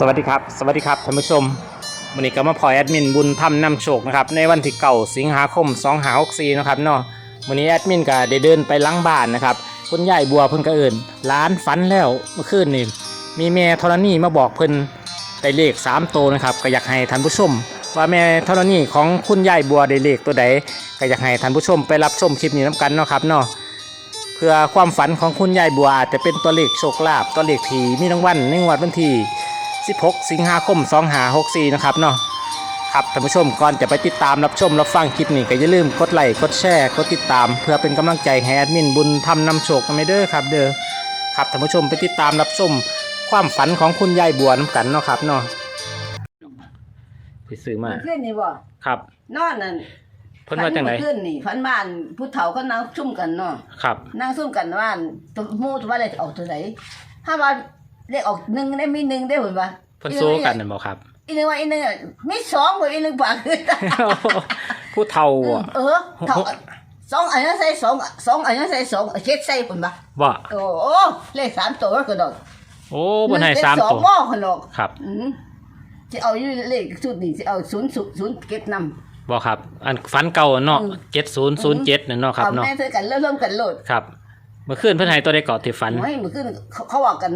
สวัสดีครับ สวัสดีครับท่านผู้ชมวันนี้ก็มาพลอยแอดมินบุญธรรมนำโชคนะครับในวันที่เก่าสิงหาคม2หา64นะครับเนาะวันนี้แอดมินก็ได้เดินไปล้างบ้านนะครับคุณยายบัวเพิ่นก็เอิ่นร้านฝันแล้วเมื่อคืนนี่มีแม่ธรณีมาบอกเพิ่นได้เลข3ตัวนะครับก็อยากให้ท่านผู้ชม ว่าแม่ธรณีของคุณยายบัวได้เลขตัวใดก็อยากให้ท่านผู้ชมไปรับชมคลิปนี้น้กันเนาะครับเนาะเพื่อความฝันของคุณยายบัวอาจจะเป็นตัวเลขโชคลาภตัวเลขที่มีรางวัลในงวดวันที่ 16 สิงหาคม 2564 นะครับเนาะครับท่านผู้ชมก่อนจะไปติดตามรับชมรับฟังคลิปนี้ก็อย่าลืมกดไลค์กดแชร์กดติดตาม เพื่อเป็นกำลังใจให้แอดมินบุญทำนำโชคกันไปเด้อครับ เด้อครับท่านผู้ชมไปติดตามรับชมความฝันของคุณยายบัวน้ำกันเนาะครับเนาะไปซื้อมาขึ้นนี่บ่ครับนอนนั่นเพิ่นว่าจังไหนขึ้นนี่ฝันบ้านผู้เฒ่าก็นั่งซุ่มกันเนาะครับนั่งซุ่มกันว่าตัวหมู่ตัวว่าอะไรจะออกตัวไหนถ้าว่า เลขออกหนึ่งได้มีหนึ่งได้เห็นป่ะเพิ่นโซกันนั่นบ่ครับ อีหนึงว่าอีหนึงอะมีสองกว่าอีหนึงปากคือ ผู้เฒ่าอะ เออเฒ่าสองอันนั้นใส่สองสองอันนั้นใส่สองเช็ดใส่เพิ่นป่ะว่าโอ้โหเลขสามตัวก็ดอกโอ้บนให้สามหนึ่งเจ็ดสองตัวหม้อขนมครับอืมจะเอาอยู่เลขชุดนี้จะเอาศูนย์ศูนย์ศูนย์เก็บนำบอกครับ อันฟันเก่าเนาะอืมเจ็ดศูนย์ศูนย์เจ็ดเนาะครับเอาเนาะแม่เธอกันเริ่มเริ่มกันโลด ครับ เมื่อคืนเพื่อนให้ตัวได้เกาะที่ฟัน ไม่เมื่อคืนเขาเขาบอกกัน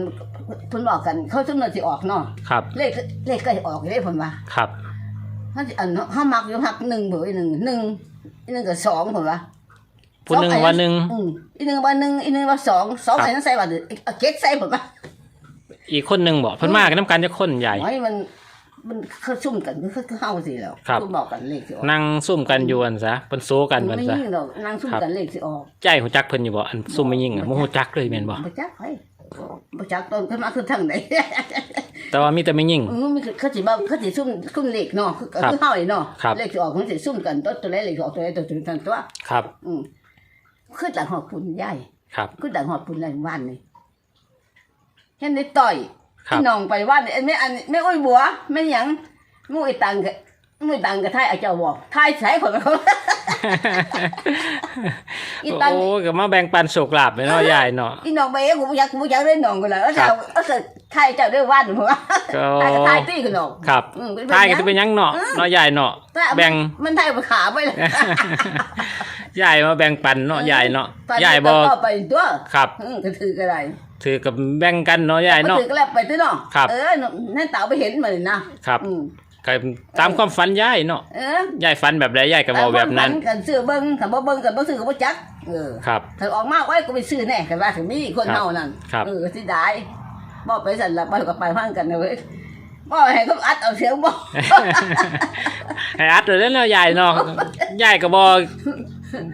เพิ่นบอกกัน เขาจุ่มนาสิออกเนาะครับ เลขเลขใกล้ออกเลขเพิ่นว่าครับ มันสิอันเนาะเฮามักอยู่หักหนึ่งเบอร์อีหนึ่งหนึ่งอีหนึ่งกับสองเพิ่นว่าผู้หนึ่งวันหนึ่งอืมอีหนึ่งว่าหนึ่งอีหนึ่งว่าสองสองครับอันนั้นใส่ว่าเอาเก็กใส่เพิ่นว่าอีกคนหนึ่งบอกเพิ่นมากันน้ำกันจะคนใหญ่โอ้ยมัน มันเขาซุ่มกันคือคือเฮาสิแล้วครับ ซุ่มบอกกันเลขสิออกนั่งซุ่มกันอยู่อันซะเพิ่นโซกันมัมันนไม่ซะ ยิ่งดอกนั่งซุ่มครับ กันเลขสิออกใจหูจักเพิ่นอยู่บ่อันซุ่มไม่ยิ่งอะบ่หูจักเลยแม่นบ่บ่จักไผบ่จักต้นขึ้นมาคือทางไหน แต่ว่ามีแต่ไม่ยิ่ง อืมมันคือเขาสิบ่เขาสิซุ่มซุ่มเลขเนาะคือครับคือเฮานี่เนาะครับ เลขสิออกมันสิซุ่มกันตัวตัวไหนเลขสิออกตัวไหนตัวตัวตัว ครับ อืมคือดังหอบปุ่นใหญ่ ครับ คือดังหอบปุ่นแรงวันนี่เห็นได้ต่อย ครับ พี่น้องไปว่านไม่อันไม่อ้อยบัวไม่หยังมูไอ้ตังกะมูไอ้ตังกะไทยอาเจ้าบอกไทยใส่คนไปเขา อีตัง โอ้ก็มาแบ่งปันโชคลาภไปเนาะยายเนาะอีน้องไปเองกูบ่อยากกูบ่อยากได้น้องกูเลยเอาครัเจ้าบ เอาเกิดไทยเจ้าได้ว่านผมว่าก็ ไทยกับไทยตี้กันน้อง ครับอืมเป็นทายก็แบบนั้นจะเป็นหยังเนาะเนาะยายเนาะแต่แบ่ง มันไทยไปขาไปเลย ยายมาแบ่งปันเนาะยายเนาะไปยายบ่ก็ไปตัวครับ อืมก็ถือก็ได้ ถือกับแบ่งกันเนาะยายเนาะ ถือก็แล้วไปตัวเนาะครับ เออนั่นเต่าไปเห็นมาเลยนะครับอืมก็ตามความฝันยายเนาะเออยายฝันแบบใดยายก็บอกแบบนั้นกันซื้อเบิ้งกันบ่เบิ้งกันบ่ซื้อก็บ่จักเออครับ ถ้าออกมาไว้ก็ไปซื้อแน่กันว่าถึงมีคนครับเฮานั่นครับ เออสิได้บ่ไปสั่นละไปก็ไปพังกันนะเว้ยบ่ให้เขาอัดเอาเสียงบ่ ให้อัดเลยเนาะยายเนาะยายก็บ่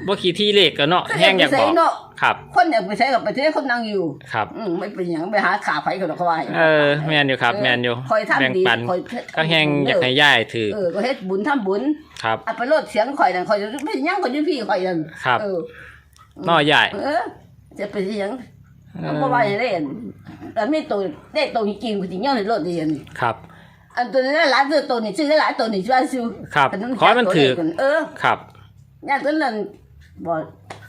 บ่ขี้ที่เลขก็เนาะแห้งอยากบอก เนาะ ครับ คนอยากไปใช้กับไปที่คนนั่งอยู่ครับอืมไม่เป็นหยังไปหาขาไผก็ดอกเขาว่าให้เออแม่นอยู่ครับ แม่นอยู่คอยทำแบ่งดีปันคอยก็แห้งอยากให้ยายถือเออก็เฮ็ดบุญทำบุญครับอัดไปโลดเสียงข่อยนั่นข่อยไม่ยังข่อยอยู่พี่ข่อยนั่นครับเออเนาะยายเออจะไปเสียงเออเพราะว่าอย่างนี้อันนี้ตัวได้ตัวจริงๆกูจริงย่อในรถดีอันนี้ครับ อันตัวนี้หลานซื้อตัวนี้ซื้อได้หลายตัวนี้ช่วยซื้อครับนนั้นขอให้มันถือจับตัวเลขก่นเออครับย่างตัวนั้นบ่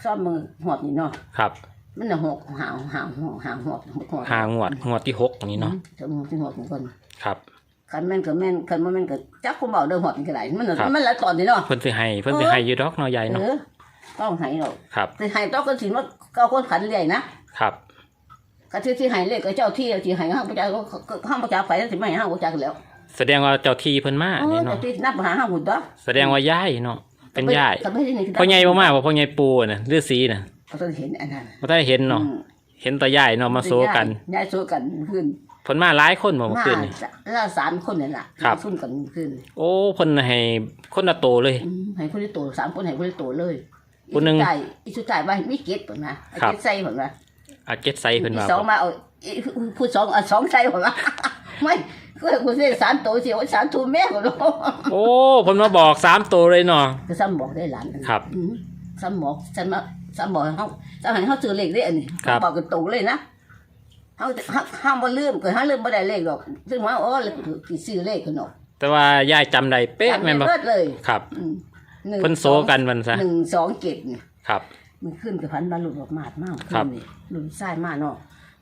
ซ่อมมือหอดนี่เนาะครับ มันน่ะหกหาวหาวหาวหาวหอดหกหอดหางวดงวดที่หกนี่เนาะจะมือที่หอดของคนครับคันแม่นก็แม่นคันบ่แม่นก็จักคนเบาเด้อหอดนี่ก็ได้มันน่ะครับ มันหลายตอนนี่เนาะเพิ่นสิให้เพิ่นสิให้อยู่ดอกเนาะยายเอเนาะอต้องให้เนาะครับ สิให้ต้องก็สิว่าเก้าคนขันเรื่อยนะครับ ก็ที่ที่ให้เลขก็เจ้าที่ที่ให้ห้างประจักษ์ก็ห้างประจักษ์ไปสิไม่ให้ห้างประจักษ์แล้วแสดงว่าเจ้าที่เพิ่นมาเออนี่แต่เนาะที่นับหาห้างหุ่นตัวแสดงว่ายายเนาะ เป็นยายก็ไม่ใช่นี่คือพ่อใหญ่บ่มาบ่พ่อใหญ่ปูน่ะฤาษีน่ะก็ต้องเห็นอันนั้นบ่ได้เห็นเนาะอืมเห็นแต่ยายเนาะมาโซกันยายโซกันขึ้นเพิ่นมาหลายคนบ่เมื่อมาคืนนี่แล้วสามคนนี่แหละครับซุ่มกันขึ้น โอ้เพิ่นให้คนละโตเลยอืมให้คนที่โตสามคนให้คนที่โตเลยคนหนึ่งอีสุดท้ายอีสุดท้ายว่ามีเกตเพิ่นนะไอ้ครับเกตใส่เพิ่นว่าอาเจ็ดไซเพิ่นอีว่าสองมาเอาอีผู้สองเอาสองใส่เพิ่นว่าไม่ ก็กูเรียกสามโตสิว่าสามทูแม่ก็รู้โอ้เพิ่นมาบอกสามโตเลยเนาะก็ซ้ำบอกได้หลานครับอืมซ้ำบอกซ้ำมาซ้ำบอกให้เขาซ้ำให้เขาซื้อเลขได้อันนี้ครับ บอกกันตรงเลยนะเขาเขาห้ามบ่ลืมเกิดห้ามลืมบ่ได้เลขหรอกซึ่งว่าโอ้เลยสิซื้อเลขกันเนาะแต่ว่ายายจำได้เป๊ะแม่นบ่จำได้เบิดเลยครับอืมหงเพิ่นโซกันมันซะหนึ่งสองเกตนี่ ครับ มันขึ้นกับพันบาหลุดออกมาดมากครับนี่หลุดไส้มากเนาะ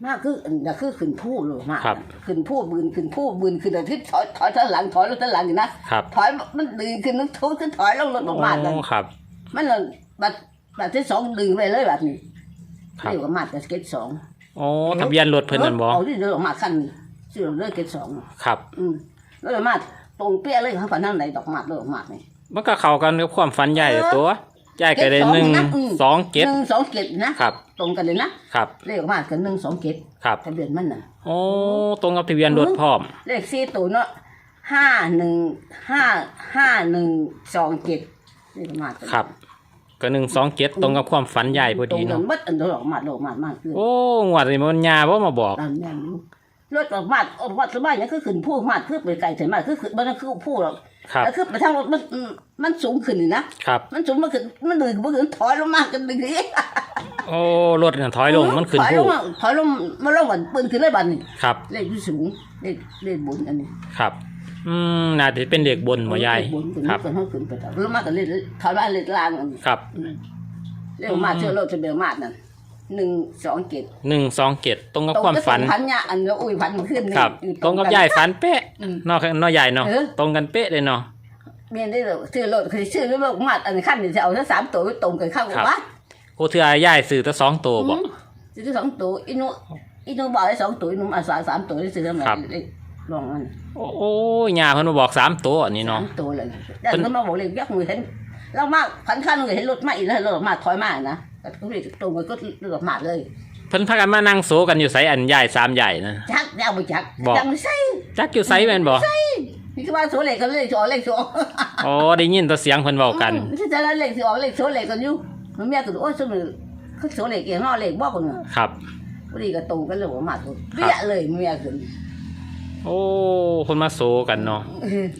มากคืออันน่ะคือขึ้นผู้เลยมากครับขึ้นผู้บืนขึ้นผู้บืนขึ้นแต่ที่ถอยถอยถอยหลังถอยรถถอยหลังอยู่นะครับ ถอยมันดึงขึ้นนึกทุบขึ้นถอยลงรถออกมากันโอ้ครับ มันเลยบัดบัดที่สองดึงไปเลยแบบนี้ครับ เรียกว่ามาดกับเกตสองโอ้ทะเบียนรถเพิ่นนั่นบ่เอาที่เดินออกมาขั้นชื่อเลือกเกตสองครับ อืมแล้วเลยมาดตรงเปี้ยเลยเขาฝันนั่นไหนดอกมาดเลยออกมานี่มันก็เข้ากันกับความฝันใหญ่ตัวยายก็ได้เจ็ดสองหนึ่งนะอืม สองเจ็ดหนึ่งสองเกตนะครับ ตรงกันเลยนะครับ เลขออกมากันหนึ่งสองเกตครับทะเบียนมันน่ะ โอ้ตรงกับทะเบียนรถพร้อม เลขสี่ตัวเนาะห้าหนึ่งห้าห้าหนึ่งสองเจ็ดเลขออกมากันครับ ก็หนึ่งสองเจ็ดตรงกับความฝันใหญ่พอตรดีงกัเนาะนมัดอันเดียวออกมาโลกมามากขึ้นโอ้งวดนี้มันยาบ่มาบอก ตามแน่นอยู่รถออกมาออกมาสบายเนี่ยคือขึ้นผู้มาคือไปไกลถึงมาคือขึ้นมันคือผู้หรอก ครับ แล้วคือไปทางรถมันมันสูงขึ้นนี่นะครับ มันสูงมันขึ้นมันดึงมันขึ้นถอยลงมากันดึงนี้โอ้รถน่ะถอยลงมันขึ้นถอยลผู้งมาถอยลงมาลงกันปืนขึ้นเลยบัดนี่ครับ เลขที่สูงเลขเลขบนอันนี้ครับ อืมน่าจะเป็นเด็กบนบ่ยาย เลขบนขึ้นครับขึ้นขึ้นไปลงมากันเลขถอยมาเลขล่างอันนี้ครับเร็วมากเชื่อโลดจะเบลมากนั่นหนึ่งสองเจ็ดหนึ่งสองเจ็ดตรงกับความฝัน พันเนี่ยอันนี้อุ้ยพันมันขึ้นนี่ครับ อยู่ตรงกับยายฝันเป๊ะ อืมเนาะเนาะยายเนาะเออ ตรงกันเป๊ะเลยเนาะ เมียได้เลยชื่อโลดคือชื่อเรื่องมากอันนี้ขั้นนี่จะเอาทั้งสามตัวไว้ตรงกันเข้าครับ วัดโอ้เทื่อยายซื้อแต่สองตัวบ่ ซื้อสองตัวอีนุอีนุบอกได้สองตัวอีนุอาสาสามตัวได้ซื้อทำไมครับ ได้ลองมันโอ้โอ้ยาเพิ่นมาบอกสามตัวอันนี้สาเนาะ มตัวเลยแต่ก็มาบอกเลยยักมือเห็นเรามากพันขั้นเลยเห็นรถมาอีกแล้วรถมาถอยมานะแต่ก็เลยตรงกันก็เลือกมาเลย เพิ่นพากันมานั่งโซกันอยู่ไสอันใหญ่สามใหญ่นะจักเอาไปจักบอกจังไม่ใช่จักอยู่ไสแม่นบ่นี่คือว่าโซเล็กกันเลยโซเล็กโซอ๋อได้ยินแต่เสียงเพิ่นเว้ากันไม่ใช่แต่ละเล็กสิออกเล็กโซเล็กกันอยู่มันเมียก็ดูโอ้ยสมือเขาโซเล็กเองเนาะเล็กบอกกันเนาะครับ พอดีก็ตรงกันเลยว่ามาตัวเปี้ยเลยเมียขึ้นโอ้เพิ่นมาโซกันเนาะ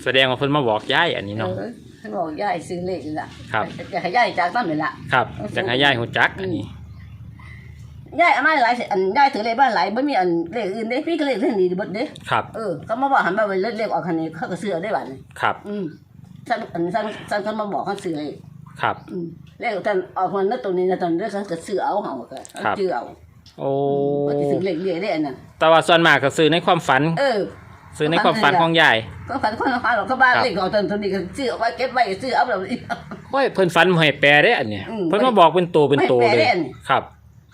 แสดงว่าเพิ่นมาบอกยายอันนี้เนาะ เออฉันบอกยายซื้อเลขนี่ละครับ จะให้ยายจากตั้งนี่ละ ครับจักให้ยายฮู้จักอันนี้ ยายเอามาหลายสิอันยายถือเลขบ้านหลายไม่มีอันเลขอื่นเด้พี่ก็เลขเท่านี้เบิดเด้ครับ เออเขามาบอกหันมาเป็นเลขออกคันนี้เขาก็ซื้อเอาได้บัดนี้ครับ อืมฉันอันฉันฉันเขามาบอกเขาซื้อเลขครับ อืมเลขท่านออกมันนั่นตรงนี้นะตอนนี้เขาก็ซื้อเอาเขาก็ครับซื้อเอาโอ้ว่าจะซื้อเลขเรียกได้อันนั้นแต่ว่าส่วนมากก็ซื้อในความฝัน เออซื้อในความฝันของยายก็ฝันคนละฝันหรอกเขาบ้านครับเลขของตอนตอนนี้ก็ซื้อเอาไว้เก็บไว้ซื้อเอาแบบนี้โอ้ยเพิ่นฝันบ่ให้แปลเด้อันเนี้ยอืมเพิ่นมาบอกเป็นตัวเป็นตัวไม่เลแปลยได้อันนี้ครับ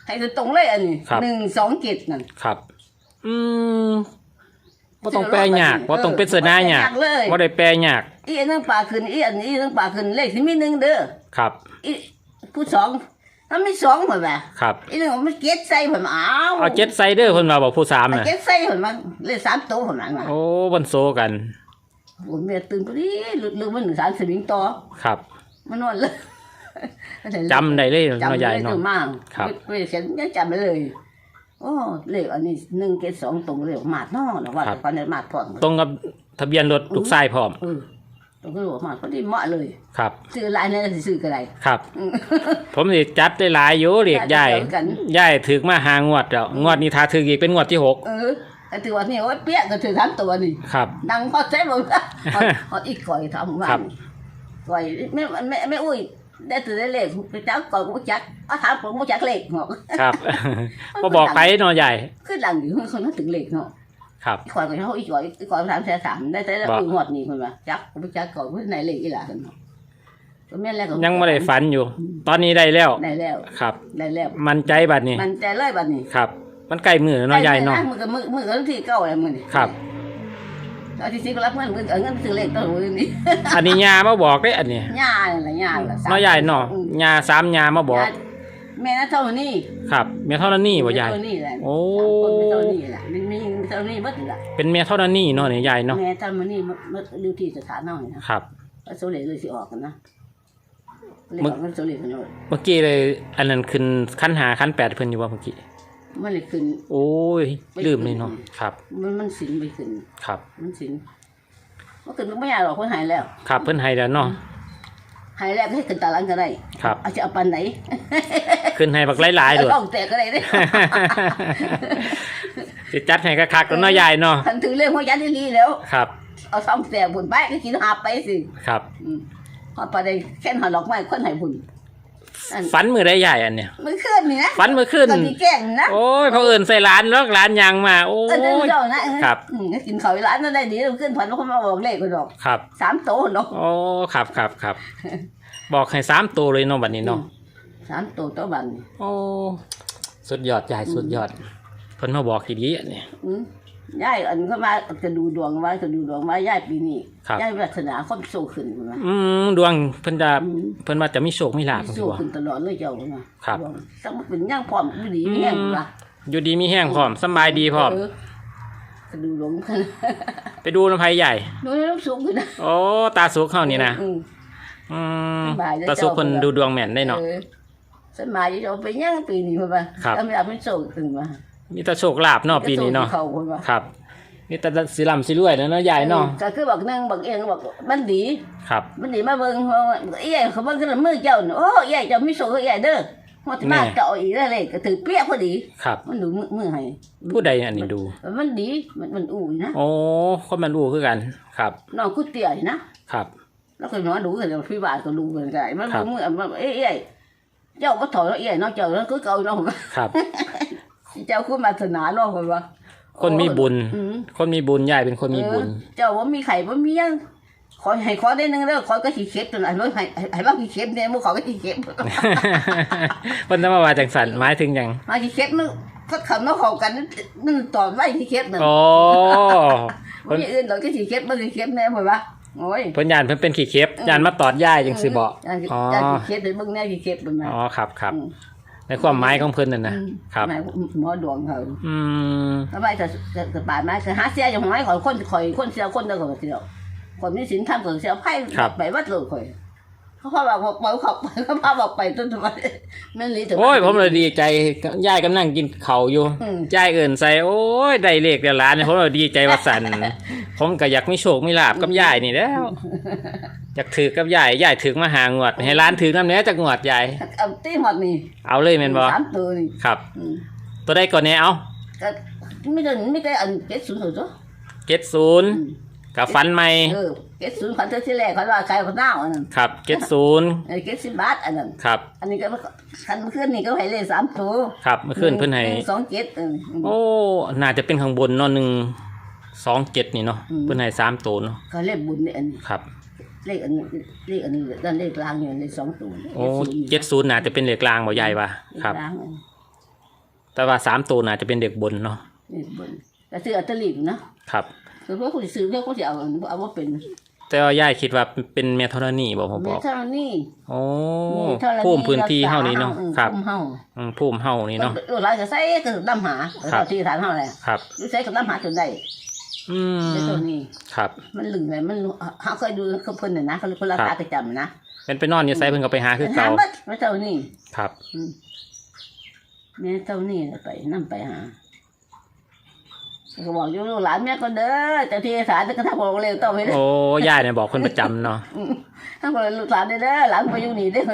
ให้ตรงเลยอันนี้ครับ หนึ่งสองเจ็ดนั่นครับ อืมบ่ต้องแปลยากบ่ต้องเป็นเสนายากบ่ต้องแปลยากเลยบ่ได้แปลยากอีอันนึงปลาขึ้นอีอันนี้อีอันนึงปลาขึ้นเลขที่มีหนึ่งเด้อครับ อีผู้สองถ้ามีสองเหมือนแบบครับอีนึงมันเก็ตใส่เหมือนอ้าวเอาเจ็ดไซเดอร์เพิ่นมาบอกผู้สามมันน่ะเก็ตใส่เหมือนมันเลขสามตัวเหมือนมันโอ้บันโซกัน ผมเมียตื่นพอดีลืมมันหนึ่งสามสวิงต่อครับ มันนอนเลย จำได้เลยจำเนาะเลยยายตัเนาะวมากครับ ไม่ได้เขียนยังจำไม่เลย โอ้เลขอันนี้หนึ่งเกตสองตรงเลขมาดเนอหรอว่าแต่ก่อนเนี่ยมาดพร้อมตรงกับทะเบียนรถลูกชายพร้อม เออตรงก็บอกมาดพอดีเหมาะเลย ครับ ซื้อลายนี่สิซื้อกันไรครับอืมผมสิจัดได้หลายอยู่เรียกยายจัดเดียวกัน ยายถึกมาหางวดแล้วงวดนี้ถ้าถึกอีกเป็นงวดที่หกเออไอ้ตัวนี้โอ้ยเปี้ยก็ถือทั้งตัวนี่ ครับ ดังพอใช้บ่เอาเอาอีกก่อยทำว่าครับ ก่อยไม่ไม่ไม่อุ้ย ได้ตัวได้เลขไปจักก่อยกูจักเอาถามผมกูจักเลขเนาะครับบ่บอกไปเนาะยายคือดังอยู่คนนั้นถึงเลขเนาะครับก่อยก็เขาอีกก่อยอีกก่อยถามแค่สามได้แต่ละบอกอุ้ยหอดนี่คนว่าจักกูไปจักก่อยกูไหนเลขอีหล่ะกันเนาะก็แม่นแล้วก็ยังไม่ได้ฝันอยู่ ตอนนี้ได้แล้วได้แล้วครับ ได้แล้ว มันใจบัดนี้มันใจเลยบัดนี้ครับ มันใกล้มือเนาะยายเนาะ มือกับมือมือกับที่เก้าอะไรมือนี่ครับ เอาที่สิก็รับเงินมือเอาเงินซื้อเลขตัวมือนี่อันนี้ยามาบอกได้อันนี้ย่าอะไรย่าล่ะสมเนาะยายเนาะอืมยาสามยามาบอกแม่น่ะเท่านี้ครับเมียเท่านั้นนี่บ่ยาย เท่านี้แหละโอ้คนเป็นเท่านี้แหละมันมีเท่านี้เบิดล่ะเป็นเมียเท่านั้นนี่เนาะเนี่ยยายเนาะแม่เท่านี้มันมันดูที่สถานน้อยนะครับแล้วโซเลเลยสิออกกันนะเลยออกกันโซเลกันเลย เมื่อกี้เลย อันนั้นขึ้นขั้นหาขั้นแปดเพิ่นอยู่ว่าเมื่อกี้ มันเลยขึ้น โอ้ยลืมเลยเนาะครับ มันมันสินไปขึ้น ครับ มันสินมันขึ้นไม่ยากหรอกคนหายแล้ว ครับเพิ่นให้แล้วเนาะ หายแล้วก็ให้ขึ้นตาลังก็ได้ครับ เอาจะเอาปันไหนขึ้นให้บักหลายๆเอาด้วย ต้องแตกก็ได้เด้ สิจัดให้คักๆแล้วเนาะยายเนาะ ทันถึงเรื่องหัวยันที่นี่แล้ว ครับ เอาสองแตกบุญไปก็กินหาไปสิครับ อืมพอไปได้แค่นหาดอกไม้คนใหายบุญ อันฝันมือได้ใหญ่อันเนี่ยมันขึ้นนี่นะฝันมือขึ้น ตอนที่แกล้งนะโอ้ยเขาเอินใส่ร้านแล้วร้านยางมา โอ้เออเดินย เจ้านะเออครับ อืมกินข้าวร้านนั้นได้ดีเราขึ้นผันว่าเขามาบอกเลขก็ดอกครับ สามโตเนาะ โอ้ครับครับครับ บอกให้สามตัวเลยเนาะบัดนี้เนาะสามโตต่อบันโอ้ สุดยอดใหญ่สุดยอดเพิ่นมาบอกทีนี้อันนี้อืม ย่ายอันก็มาจะดูดวงไว้จะดูดวงไว้ย่ายปีนี้ครับ ย่ายปรารถนาความโชคขึ้นมาอืมดวงเพิ่นจะอืมเพิ่นว่าจะมีโชคมีลาภโชคขึ้นตลอดเลยเจ้ามาครับ ดวงต้องมาเป็นย่างพร้อมอยู่ดีไม่แห้งละอยู่ดีมีแห้งพร้อมสำบายดีพร้อม เจะดูดวงกันไปดูน้ำไผใหญ่ ดูน้ำสูงขึ้นนะโอ้ตาสุกเข้านี่นะอืม อืมสบายเลย ตาสุกเพิ่นเจ้าดูดวงแม่นได้เนาะ ออสมัยจะเอาไปย่างปีนี้พ่อป่ะครับ ทำให้เราเป็นโชคขึ้นมา มีแต่โชคลาภเนาะปีนี้เนาะเขาพ่อป่ะครับมีแต่สิร่ำสิรวยเนาะเนาะใหญ่เนาะก็คือบอกนั่งบอกเองบอกมันดีครับ มันดีมาเบิ่งเพราะว่าเอี้ยเขาเบิ่งขึ้นมือเจ้าน่ะโอ้เอี้ยเจ้ามีโชคเอี้ยเด้อฮอดมาเจาะอีกแล้วเลยก็ถือเปี้ยพอดี ครับ มันดูมือมือให้ผู้ใดอันนี้ดู มันดีมันมันอู้นะโอ้คนมันรู้คือกัน ครับน้องกูเตี้ยนะครับ แล้วก็น้องดูกันแล้วพี่บ้านก็ดูกันไงมันครับมือมันเอ้ยเอี้ยเจ้าก็ถอยแล้วเอี้ยน้องเจ้าแล้วก็เก่าน้องครับ เจ้าคุณมาสนาน้องพ่อป่ะคนมีบุญ อืมคนมีบุญใหญ่เป็นคนมีบุญ เออเจ้าว่ามีไข่ว่ามียังขอให้ขอได้หนึงแล้วขอก็ขี้เข็บตัวนั้นว่าให้ให้ให้ว่าขี้เข็บเนี่ยมึงขอก็ขี้เข็บ เพิ่นจะมาว่าจังสันหมายถึงหยังมาขี้เข็บนึกก็คำว่าเข้ากันนึกตอนไว้ขี้เข็บนึงโอ้บ่มีอื่นเราก็ขี้เข็บบ่ขี้เข็บแน่พ่อวะโอ้ย เพิ่นยานเพิ่นเป็นขี้เข็บยานมาตอดย่ายจังสิบ่ยานอ๋อ ยานขี้เข็บเดี๋ยวเบิ่งแน่ขี้เข็บมันมา อ๋อครับครับ อืม ในความหมายของเพิ่นนั่นนะอืมครับแม่หมอดวงเขาอืมทำไมจะจะจะบาดมาจะหาเสียอย่างไรขอยคนข่อยคนเสียคนเดียวก็เสียคนมีศีลธรรมก็เสียไพ่ไปวัดเลยข่อย เขาพาบอกไปเขาไปเขาพาบอกไปจนทำไมนั่นลีถึงโอ้ยผมเลยดีใจยายกำลังกินเข้าอยู่ยายเอิ้นใส่โอ้ยได้เลขเดี๋ยวล้านเนี่ยผมเลยดีใจว่าสันผมก็อยากไมีโชคไมีลาบกับยายนี่แล้วอยากถือกับยายยายถือมาหางวด ให้ร้านถือน้ำเนี้ยจากงวดยายเอาตีหมดนี่เอาเลยแมนบ่สามตัวนี่ครับตัวได้ก่อนแน่เอาไม่ได้ไม่ได้อันเจ็ดศูนย์เหรอเจ็ดศูนย์กับฟันใหม่ เออเจ็ดศูนย์พันเท่าที่แรกเขาว่าใครคนหน้าอันนั้นครับเจ็ดศูนย์เออเจ็ดสิบบาทอันนั้น ครับ อันนี้ก็คันขึ้นนี่ก็ให้เลขสามตัวครับเมื่อคืนเพิ่นให้งสองเจ็ดเออโอ้น่าจะเป็นข้างบนเนาะหนึ่งสองเจ็ดนี่เนาะอืมเพิ่นให้สามตัวเนาะเขาเลขบุญเนี่ยอันนี้ครับ เลขอันนี้เลขอันนี้ด้านเลขกลางเนี่ยเลขสองตัวโอ้เจ็ดศูนย์น่าจะเป็นเลขกลางบ่ยายว่ะเลขครับกลางอันแต่ว่าสามตัวน่าจะเป็นเลขบนเนาะเลขบุญแต่ซื้ออัตลิบนะครับ คือพวกคุณซื้อเพื่อเขาจะเอาอันเอาว่าเป็น แต่ว่ายายคิดว่าเป็นเมทรณีบ่ผมเมบอกทัลนี่โอ้เมทัลภูมิพื้นที่เฮานี่เนาะอืมครับภูมิเฮาอืมภูมิเฮานี่เนาะเออหลายก็ใส่ก็ดำหาครับที่ฐานเฮาแหละครับ อยู่ใส่ก็ดำหาจนได้อืมในตัวนี้ ครับ มันลึงเลยมันเฮาเคยดูเขาเพิ่นน่ะนะเขาคนละครับตาประจำนะเป็นไปนอนอยู่ไสเพิ่นก็ไปหาคือเก่าหบัดไม่เท่านี้ครับ อืมแม่เท่านี้ไปนํไปหา ก็บอกอยู่ลูกหลานแม่ก็เด้อเจ้าที่ฐานก็ทำบอกเร็วต่อไปเด้อโอ้ยายเนี่ยบอกคนประจำเนาะทำบอกลูกหลานได้เด้อหลานไปอยู่นี่เด้อ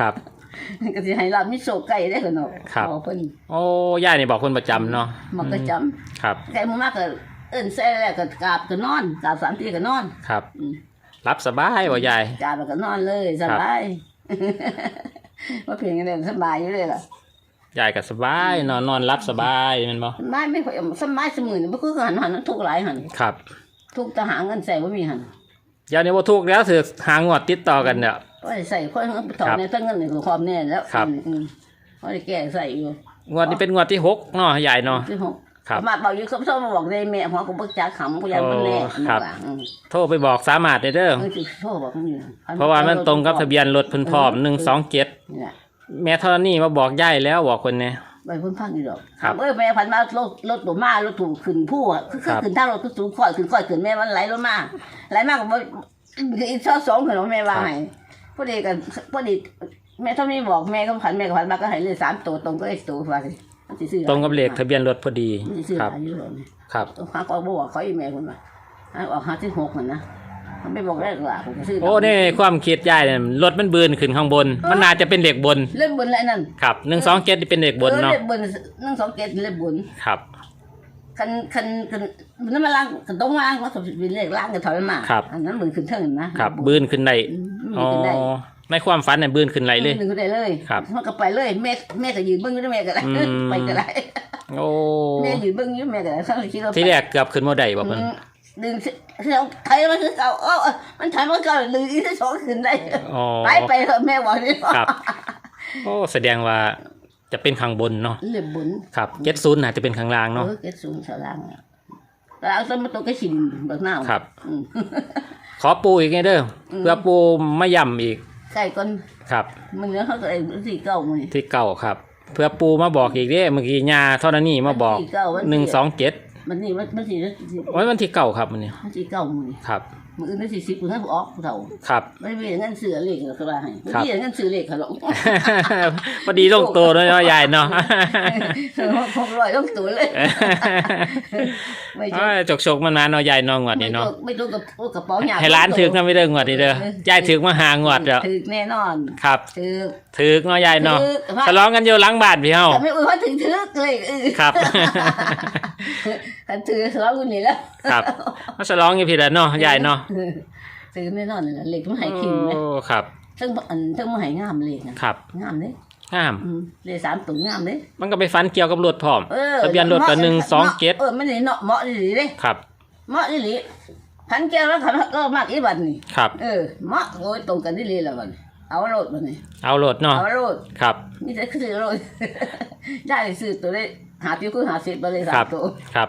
ครับก็สิให้หลานมีโศกไก่ได้อเนาะครับบอกเพิ่นโอ้ยายเนี่ยบอกคนประจำเนาะมันก็จำครับไก่หมูมากก็เอิ้นแซ่แล้วก็กราบก็นอนกราบสามทีก็นอนครับอืมรับสบายบ่ยายกราบแล้วก็นอนเลยสบายว่าเพียงกันเลยสบายอยู่เลยล่ะ ยายก็สบายนอนนอนรับสบายแมันบ่สบายไม่ค่อยสบายเสมอนี่บ่คือหันหันทุกข์หลายหันครับ ทุกข์ทหารเงินใส่บ่มีหันยายเนี่ยบ่ถูกแล้วถือหางวดติดต่อกันเนี่ยก็ใส่ค่อยเงินถอนในทั้งเงินนี่ก็ความแน่แล้วครับอืมเขาได้แก้ใส่อยู่งวดนี้เป็นงวดที่หกเนาะยายเนาะที่หกครับมาบอกอยู่เขาชอบมาบอกในแม่หัวกูบ่จักขำกูอยากมันแน่โอ้ครับอันนั้นว่าอืมโทรไปบอกสามารถได้เด้อเออสิโทรบอกมันอยู่เพราะว่ามันตรงกับทะเบียนรถเพิ่นพร้อม127นี่แหละ แม่ธรณีมาบอกยายแล้วบอกคนเนี่ย ไปเพิ่นพังอยู่ดอกครับเอ้ยแม่พันมารถรถตัวมารถถูกขึ้นผู้อะคือครับ ขึ้นทางรถคือสูงค่อยขึ้นค่อยขึ้นแม่มันไหลลงมาไหลมากกว่าอีกซอสองขึ้นของแม่ว่าให้พอดีกันพอดีแม่ถ้าไม่บอกแม่ก็พันแม่ก็พันมาก็ให้เลยสามตัวตรงก็ไอ้ตัวว่าสิมันสิซื้อตรงกับเลขทะเบียนรถพอดีมันสิซื้อครับอายุเลยครับ ต้องหาก็บอกเขาอีแม่คนมาหาออกหาที่หกเหมือนนะ มันไม่บอกได้หรอกผมก็ซื้อโอ้นี่ความคิดยายเนี่ยรถมันบืนขึ้นข้างบน มันน่าจะเป็นเหล็กบน เล่นบนอะไรนั่นครับหนึ่งสองเจ็ดเป็นเหล็กบนเออเนาะเล่นบนนั่งสองเกตเล่นบนครับคันคันคันมันนั่นมาล้างกันต้องล้างว่าสมเป็นเลขล้างกันถอยมาครับอันนั้นเหมือนขึ้นเท่านั้นนะครับบืนขึ้นได้อืมอ๋อมันขึ้นได้ในความฝันเนี่ยบืนขึ้นไหลเลยหนึ่งก็ได้เลยครับมันก็ไปเลยแม่แม่ก็ยืนเบิ้งอยู่ด้วยแม่ก็ได้อืมไปก็ได้โอ้แม่ยืนเบิ้งอยู่แม่ก็ได้ทั้งที่เราที่แรกเกือบขึ้นบ่ได้บ่เพิ่น อืมดึงเสียงไทยมันคือเก่าเออมันไทยมันเก่าดึงอีกที่สองขึ้นได้อ๋อไปไปเถอะแม่บอกนี่ครับโอ้แสดงว่าจะเป็นข้างบนเนาะเหลี่ยมบุญครับเจ็ดศูนย์น่าจะเป็นข้างล่างเอเนาะอเกศสูงสลางสลางสมมติตัวก็ชินเบิกหน้าครับอืมขอปูอีกไงเด้ออืมเพื่อปูไม่ย่ำอีกใส่ก้นครับมึงเนื้อเขาก็ไอ้สี่เก้ามึงนี่ที่เก่าครับ เพื่อปูมาบอกอีกเด้เมื่อกี้ยาเท่านั้นนี่มาบอกที่เก้าวันที่หนึ่งสองเจ็ด มันนี่มันมันสี่ไว้วันที่เก่าครับมันนี่มันสี่เก้ามึงนี่ครับ มึงอื่นได้สี่สิบมึงให้กูออกกูเท่าครับ ไม่มีเงินซื้อเลขเขาว่าให้ไม่ครับมีเงินซื้อเลขเขาหรอกพอดีลงตัวเนาะยายเนาะหกร้อยต้องตัวเลยไม่ใช่เอ้ยจกชกๆมันมาเนาะยายเนองวดไม่นี้ต้อเนาะงไม่ต้องกับกระเป๋าหยาให้ร้านถึกนะไม่เด้องวดนี้เด้อยายถึกมาหางวดแล้วถึกแน่นอนครับถึกถึกเนาะยายเนาะถึกฉลองกันอยู่หลังบ้านพี่เฮาแต่ไม่อุ้ยว่าถึงถึกเลยเออครับแต่ถือสล้อกูนี่แล้วครับมาฉลองอยู่พี่ละเนาะยายเนาะถือแน่นอนเลยนะเหล็กมันหายคิงไหมโอ้ครับทั้งอันทั้งมันหายงามเลยนะครับ งามเลยงามอืมเลยสามตุ่งงามเลยมันก็ไปฟันเกี่ยวกับรถพร้อมเออทะเบียนรถก็หนึ่งสองเจ็ดเออไม่ได้เนาะเหมาะดีเลยครับเหมาะดีเลยพันแก้วแล้วขันก็มากอีบันนี่ครับ เออเหมาะโอ้ยตรงกันดีเลยละบันเอาโรดบันนี่เอารถเนาะเอาโรดครับนี่จะคือโรดได้ซื้อตัวได้หาติ้วคือหาสิบไปเลยสาครัมบตัวครับ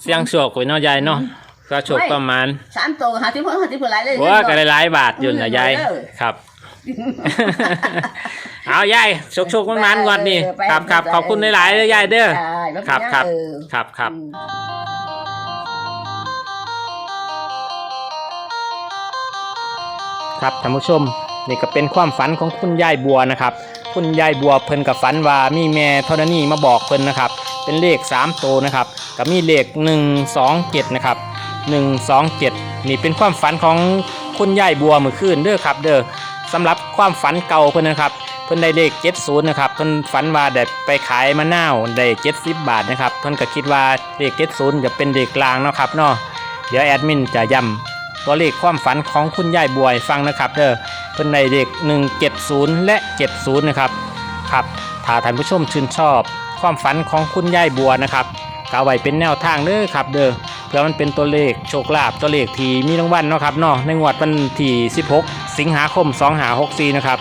เสียงโชคไว้เนาะยายเนาะ ก็โชคประมาณสามตัวหาติ้วเพิ่มหาติ้วเพิ่มหลายเลยว่าก็หลายๆบาทอยู่นะยายเออครับ เอายายโชคโชคมันมันๆงวดนี่เออไปครับครับขอบคุณหลายๆเลยยายเด้อใช่แล้วครับครับเออครับครับอืมครับท่านผู้ชมนี่ก็เป็นความฝันของคุณยายบัวนะครับ คุณยายบัวเพิ่นกับฝันว่ามีแม่ธรณีมาบอกเพิ่นนะครับ เป็นเลข3ตัวนะครับก็มีเลข 1 2 7นะครับ 1 2 7 นี่เป็นความฝันของคุณยายบัวเมื่อคืนเด้อครับ เด้อสำหรับความฝันเก่าเพิ่นนะครับเพิ่นได้เลข70นะครับเพิ่นฝันว่าได้ไปขายมะนาวได้70 บาทนะครับเพิ่นก็คิดว่าเลข70จะเป็นเลขกลางเนาะครับเนาะเดี๋ยวแอดมินจะย้ำตัวเลขความฝันของคุณยายบัวฟังนะครับ เด้อเพิ่นในเลข170 และ 70 นะครับครับถ้าท่านผู้ชมชื่นชอบ ความฝันของคุณยายบัวนะครับก็เอาไว้เป็นแนวทางเด้อครับ เด้อ เพื่อมันเป็นตัวเลขโชคลาภตัวเลขที่มีรางวัลเนาะครับเนาะในงวดวันที่ 16 สิงหาคม 2564 นะครับ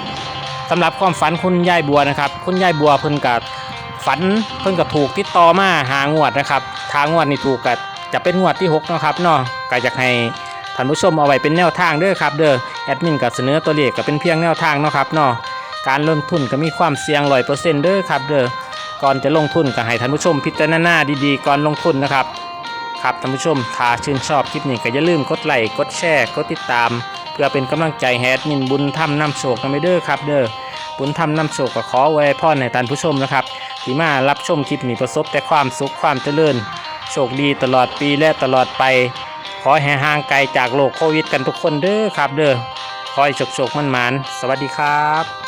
สำหรับความฝันคุณยายบัวนะครับ คุณยายบัวเพิ่นกับฝันเพิ่นกับถูกติดต่อมาหางวดนะครับทางงวดนี่ถูกกับจะเป็นงวดที่6นะครับเนาะก็อยากให้ท่านผู้ชมเอาไว้เป็นแนวทางเด้อครับเด้อแอดมินก็เสนอตัวเลขก็เป็นเพียงแนวทางเนาะครับเนาะการลงทุนก็มีความเสี่ยงร้อยเปอร์เซ็นต์เด้อครับเด้อก่อนจะลงทุนก็ให้ท่านผู้ชมพิจารณาดีๆ ก่อนลงทุนนะครับ ครับท่านผู้ชมถ้าชื่นชอบคลิปนี้ก็อย่าลืมกดไลค์กดแชร์กดติดตาม เพื่อเป็นกำลังใจแอดมินบุญทำนำโชคกันไปเด้อครับเด้อบุญทำนำโชคก็ขอไว้พรให้ท่านผู้ชมนะครับที่มารับชมคลิปนี้ประสบแต่ความสุขความเจริญ โชคดีตลอดปีและตลอดไป ขอให้ห่างไกลจากโรคโควิดกันทุกคนเด้อครับ เด้อขอให้โชคๆมันๆสวัสดีครับ